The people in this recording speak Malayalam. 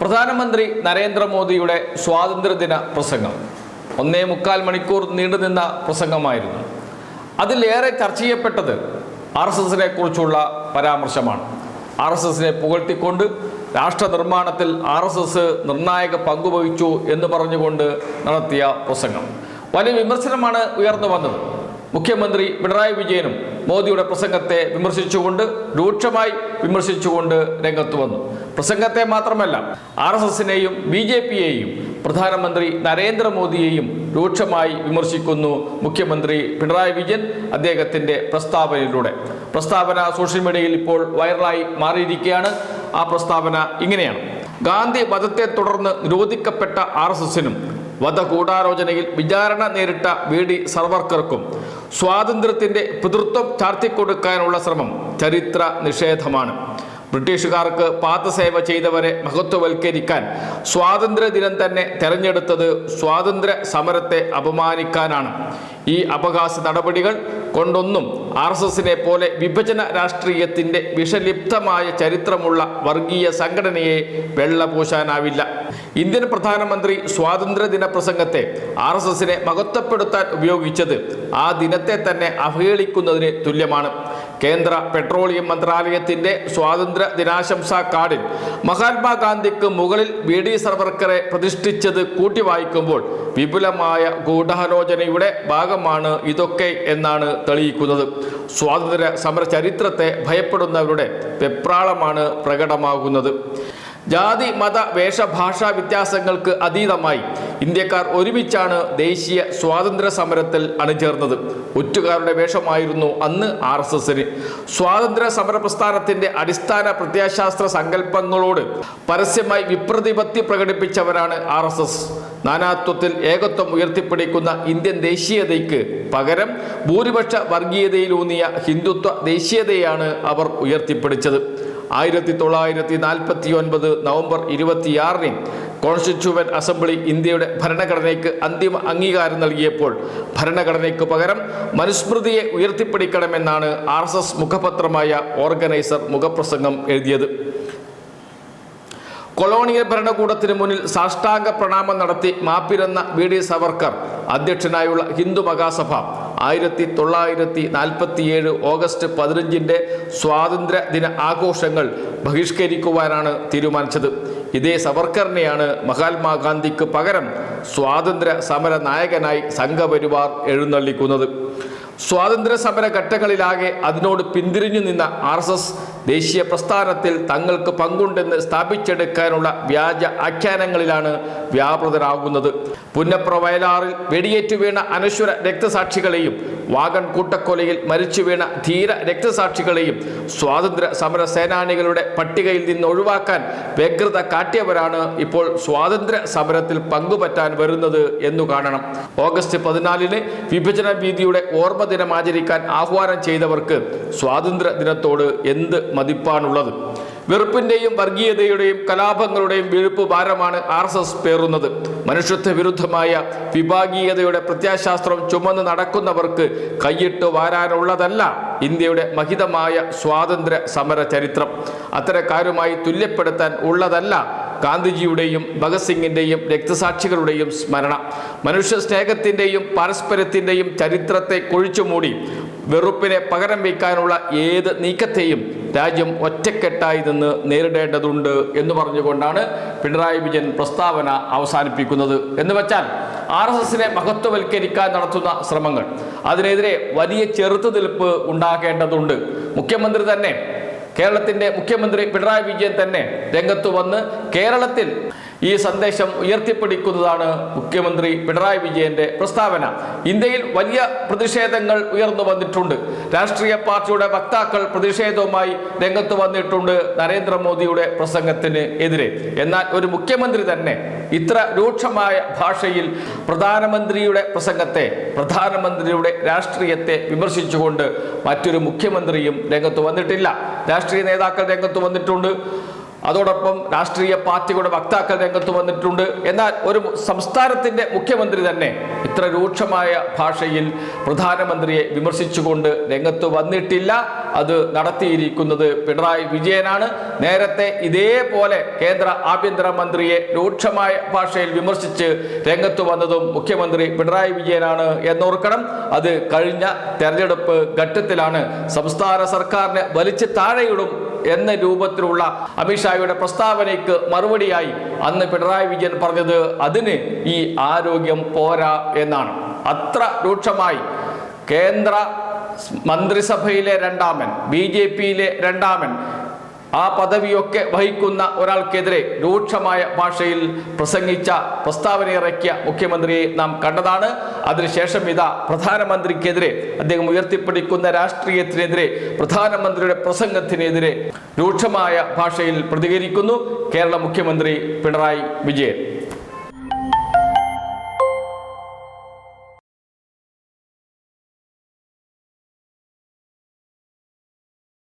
പ്രധാനമന്ത്രി നരേന്ദ്രമോദിയുടെ സ്വാതന്ത്ര്യദിന പ്രസംഗം. ഒന്നേ മുക്കാൽ മണിക്കൂർ നീണ്ടുനിന്ന പ്രസംഗമായിരുന്നു. അതിലേറെ ചർച്ച ചെയ്യപ്പെട്ടത് ആർ എസ് എസിനെ കുറിച്ചുള്ള പരാമർശമാണ്. ആർ എസ് എസിനെ പുകഴ്ത്തിക്കൊണ്ട് രാഷ്ട്ര നിർമ്മാണത്തിൽ ആർ എസ് എസ് നിർണായക പങ്കുവഹിച്ചു എന്ന് പറഞ്ഞുകൊണ്ട് നടത്തിയ പ്രസംഗം. വലിയ വിമർശനമാണ് ഉയർന്നു വന്നത്. മുഖ്യമന്ത്രി പിണറായി വിജയനും മോദിയുടെ പ്രസംഗത്തെ വിമർശിച്ചുകൊണ്ട് രൂക്ഷമായി വിമർശിച്ചുകൊണ്ട് രംഗത്ത് വന്നു. പ്രസംഗത്തെ മാത്രമല്ല ആർ എസ് എസിനെയും ബി ജെ പിയെയും പ്രധാനമന്ത്രി നരേന്ദ്രമോദിയെയും രൂക്ഷമായി വിമർശിക്കുന്നു മുഖ്യമന്ത്രി പിണറായി വിജയൻ അദ്ദേഹത്തിന്റെ പ്രസ്താവനയിലൂടെ. പ്രസ്താവന സോഷ്യൽ മീഡിയയിൽ ഇപ്പോൾ വൈറലായി മാറിയിരിക്കുകയാണ്. ആ പ്രസ്താവന ഇങ്ങനെയാണ്. ഗാന്ധി വധത്തെ തുടർന്ന് നിരോധിക്കപ്പെട്ട ആർ എസ് എസിനും വധകൂടാലോചനയിൽ വിചാരണ നേരിട്ട വി ഡി സർവർക്കർക്കും സ്വാതന്ത്ര്യത്തിന്റെ പിതൃത്വം ചാർത്തിക്കൊടുക്കാനുള്ള ശ്രമം ചരിത്ര നിഷേധമാണ്. ബ്രിട്ടീഷുകാർക്ക് പാദസേവ ചെയ്തവരെ മഹത്വവൽക്കരിക്കാൻ സ്വാതന്ത്ര്യ ദിനം തന്നെ തെരഞ്ഞെടുത്തത് സ്വാതന്ത്ര്യ സമരത്തെ അപമാനിക്കാനാണ്. ഈ അപകാശ നടപടികൾ കൊണ്ടൊന്നും ആർ എസ് എസിനെ പോലെ വിഭജന രാഷ്ട്രീയത്തിന്റെ വിഷലിപ്തമായ ചരിത്രമുള്ള വർഗീയ സംഘടനയെ വെള്ളപൂശാനാവില്ല. ഇന്ത്യൻ പ്രധാനമന്ത്രി സ്വാതന്ത്ര്യദിന പ്രസംഗത്തെ ആർ എസ് എസിനെ മഹത്വപ്പെടുത്താൻ ഉപയോഗിച്ചത് ആ ദിനത്തെ തന്നെ അവഹേളിക്കുന്നതിന് തുല്യമാണ്. കേന്ദ്ര പെട്രോളിയം മന്ത്രാലയത്തിന്റെ സ്വാതന്ത്ര്യ ദിനാശംസാ കാർഡിൽ മഹാത്മാഗാന്ധിക്ക് മുകളിൽ വി ഡി സർവർക്കറെ പ്രതിഷ്ഠിച്ചത് കൂട്ടി വായിക്കുമ്പോൾ വിപുലമായ ഗൂഢാലോചനയുടെ ഭാഗമാണ് ഇതൊക്കെ എന്നാണ് തെളിയിക്കുന്നത്. സ്വാതന്ത്ര്യ സമര ചരിത്രത്തെ ഭയപ്പെടുന്നവരുടെ വെപ്രാളമാണ് പ്രകടമാകുന്നത്. ജാതി മത വേഷഭാഷാ വ്യത്യാസങ്ങൾക്ക് അതീതമായി ഇന്ത്യക്കാർ ഒരുമിച്ചാണ് ദേശീയ സ്വാതന്ത്ര്യ സമരത്തിൽ അണിചേർന്നത്. ഒറ്റുകാരുടെ വേഷമായിരുന്നു അന്ന് ആർ എസ് എസിന്. സ്വാതന്ത്ര്യ സമര പ്രസ്ഥാനത്തിന്റെ അടിസ്ഥാന പ്രത്യാശാസ്ത്ര സങ്കല്പങ്ങളോട് പരസ്യമായി വിപ്രതിപത്തി പ്രകടിപ്പിച്ചവരാണ് ആർ എസ് എസ്. നാനാത്വത്തിൽ ഏകത്വം ഉയർത്തിപ്പിടിക്കുന്ന ഇന്ത്യൻ ദേശീയതയ്ക്ക് പകരം ഭൂരിപക്ഷ വർഗീയതയിലൂന്നിയ ഹിന്ദുത്വ ദേശീയതയാണ് അവർ ഉയർത്തിപ്പിടിച്ചത്. ആയിരത്തി തൊള്ളായിരത്തി നാൽപ്പത്തി ഒൻപത് നവംബർ ഇരുപത്തിയാറിന് കോൺസ്റ്റിറ്റ്യൂവന്റ് അസംബ്ലി ഇന്ത്യയുടെ ഭരണഘടനയ്ക്ക് അന്തിമ അംഗീകാരം നൽകിയപ്പോൾ ഭരണഘടനയ്ക്ക് പകരം മനുസ്മൃതിയെ ഉയർത്തിപ്പിടിക്കണമെന്നാണ് ആർ എസ് എസ് മുഖപത്രമായ ഓർഗനൈസർ മുഖപ്രസംഗം എഴുതിയത്. കൊളോണിയൽ ഭരണകൂടത്തിന് മുന്നിൽ സാഷ്ടാംഗ പ്രണാമം നടത്തി മാപ്പിരുന്ന വി ഡി സവർക്കർ അധ്യക്ഷനായുള്ള ഹിന്ദു മഹാസഭ ആയിരത്തി തൊള്ളായിരത്തി നാൽപ്പത്തിയേഴ് ഓഗസ്റ്റ് പതിനഞ്ചിന്റെ സ്വാതന്ത്ര്യ ദിന ആഘോഷങ്ങൾ ബഹിഷ്കരിക്കുവാനാണ് തീരുമാനിച്ചത്. ഇതേ സവർക്കറിനെയാണ് മഹാത്മാഗാന്ധിക്ക് പകരം സ്വാതന്ത്ര്യ സമര നായകനായി സംഘപരിവാർ എഴുന്നള്ളിക്കുന്നത്. സ്വാതന്ത്ര്യ സമര ഘട്ടങ്ങളിലാകെ അതിനോട് പിന്തിരിഞ്ഞു നിന്ന ആർ എസ് എസ് ദേശീയ പ്രസ്ഥാനത്തിൽ തങ്ങൾക്ക് പങ്കുണ്ടെന്ന് സ്ഥാപിച്ചെടുക്കാനുള്ള വ്യാജ ആഖ്യാനങ്ങളിലാണ് വ്യാപൃതരാകുന്നത്. പുന്നപ്ര വയലാറിൽ വെടിയേറ്റു വീണ അനശ്വര രക്തസാക്ഷികളെയും വാഗൺ കൂട്ടക്കൊലയിൽ മരിച്ചു വീണ ധീര രക്തസാക്ഷികളെയും സ്വാതന്ത്ര്യ സമര സേനാനികളുടെ പട്ടികയിൽ നിന്ന് ഒഴിവാക്കാൻ വ്യഗ്രത കാട്ടിയവരാണ് ഇപ്പോൾ സ്വാതന്ത്ര്യ സമരത്തിൽ പങ്കുപറ്റാൻ വരുന്നത് എന്നു കാണണം. ഓഗസ്റ്റ് പതിനാലിന് വിഭജന ഭീതിയുടെ ഓർമ്മ ദിനം ആചരിക്കാൻ ആഹ്വാനം ചെയ്തവർക്ക് സ്വാതന്ത്ര്യ ദിനത്തോട് എന്ത് മതിപ്പാണുള്ളത്? വെറുപ്പിന്റെയും വർഗീയതയുടെയും കലാപങ്ങളുടെയും വീഴ്പ്പ് ഭാരമാണ് ആർ എസ് എസ് പേറുന്നത്. മനുഷ്യത്വ വിരുദ്ധമായ വിഭാഗീയതയുടെ പ്രത്യാശാസ്ത്രം ചുമന്ന് നടക്കുന്നവർക്ക് കൈയിട്ട് വാരാനുള്ളതല്ല ഇന്ത്യയുടെ മഹിതമായ സ്വാതന്ത്ര്യ സമര ചരിത്രം. അത്തരക്കാരുമായി തുല്യപ്പെടുത്താൻ ഉള്ളതല്ല ഗാന്ധിജിയുടെയും ഭഗത് സിംഗിന്റെയും രക്തസാക്ഷികളുടെയും സ്മരണ. മനുഷ്യ സ്നേഹത്തിന്റെയും പാരസ്പര്യത്തിന്റെയും ചരിത്രത്തെ കൊഴിച്ചുമൂടി വെറുപ്പിനെ പകരം വയ്ക്കാനുള്ള ഏത് നീക്കത്തെയും രാജ്യം ഒറ്റക്കെട്ടായി നിന്ന് നേരിടേണ്ടതുണ്ട് എന്ന് പറഞ്ഞുകൊണ്ടാണ് പിണറായി വിജയൻ പ്രസ്താവന അവസാനിപ്പിക്കുന്നത്. എന്ന് വെച്ചാൽ ആർ എസ് എസിനെ മഹത്വവൽക്കരിക്കാൻ നടത്തുന്ന ശ്രമങ്ങൾ അതിനെതിരെ വലിയ ചെറുത്തുനിൽപ്പ് ഉണ്ടാകേണ്ടതുണ്ട്. മുഖ്യമന്ത്രി തന്നെ കേരളത്തിന്റെ മുഖ്യമന്ത്രി പിണറായി വിജയൻ തന്നെ രംഗത്ത് വന്ന് കേരളത്തിൽ ഈ സന്ദേശം ഉയർത്തിപ്പിടിക്കുന്നതാണ് മുഖ്യമന്ത്രി പിണറായി വിജയന്റെ പ്രസ്താവന. ഇന്ത്യയിൽ വലിയ പ്രതിഷേധങ്ങൾ ഉയർന്നു വന്നിട്ടുണ്ട്. രാഷ്ട്രീയ പാർട്ടിയുടെ വക്താക്കൾ പ്രതിഷേധവുമായി രംഗത്ത് വന്നിട്ടുണ്ട് നരേന്ദ്രമോദിയുടെ പ്രസംഗത്തിന് എതിരെ. എന്നാൽ ഒരു മുഖ്യമന്ത്രി തന്നെ ഇത്ര രൂക്ഷമായ ഭാഷയിൽ പ്രധാനമന്ത്രിയുടെ പ്രസംഗത്തെ പ്രധാനമന്ത്രിയുടെ രാഷ്ട്രീയത്തെ വിമർശിച്ചുകൊണ്ട് മറ്റൊരു മുഖ്യമന്ത്രിയും രംഗത്ത് വന്നിട്ടില്ല. രാഷ്ട്രീയ നേതാക്കൾ രംഗത്ത് വന്നിട്ടുണ്ട്. അതോടൊപ്പം രാഷ്ട്രീയ പാർട്ടികളുടെ വക്താക്കൾ രംഗത്ത് വന്നിട്ടുണ്ട്. എന്നാൽ ഒരു സംസ്ഥാനത്തിന്റെ മുഖ്യമന്ത്രി തന്നെ ഇത്ര രൂക്ഷമായ ഭാഷയിൽ പ്രധാനമന്ത്രിയെ വിമർശിച്ചുകൊണ്ട് രംഗത്ത് വന്നിട്ടില്ല. അത് നടത്തിയിരിക്കുന്നത് പിണറായി വിജയനാണ്. നേരത്തെ ഇതേപോലെ കേന്ദ്ര ആഭ്യന്തരമന്ത്രിയെ രൂക്ഷമായ ഭാഷയിൽ വിമർശിച്ച് രംഗത്ത് വന്നതും മുഖ്യമന്ത്രി പിണറായി വിജയനാണ് എന്നോർക്കണം. അത് കഴിഞ്ഞ തെരഞ്ഞെടുപ്പ് ഘട്ടത്തിലാണ് സംസ്ഥാന സർക്കാരിന് വലിച്ചു താഴെയിടും എന്ന രൂപത്തിലുള്ള അമിത്ഷായുടെ പ്രസ്താവനയ്ക്ക് മറുപടിയായി അന്ന് പിണറായി വിജയൻ പറഞ്ഞത് അതിന് ഈ ആരോഗ്യം പോരാ എന്നാണ്. അത്ര രൂക്ഷമായി കേന്ദ്ര മന്ത്രിസഭയിലെ രണ്ടാമൻ ബി ജെ പിയിലെ രണ്ടാമൻ ആ പദവിയൊക്കെ വഹിക്കുന്ന ഒരാൾക്കെതിരെ രൂക്ഷമായ ഭാഷയിൽ പ്രസംഗിച്ച പ്രസ്താവന ഇറക്കിയ മുഖ്യമന്ത്രിയെ നാം കണ്ടതാണ്. അതിനുശേഷം ഇതാ പ്രധാനമന്ത്രിക്കെതിരെ അദ്ദേഹം ഉയർത്തിപ്പിടിക്കുന്ന രാഷ്ട്രീയത്തിനെതിരെ പ്രധാനമന്ത്രിയുടെ പ്രസംഗത്തിനെതിരെ രൂക്ഷമായ ഭാഷയിൽ പ്രതികരിക്കുന്നു കേരള മുഖ്യമന്ത്രി പിണറായി വിജയൻ.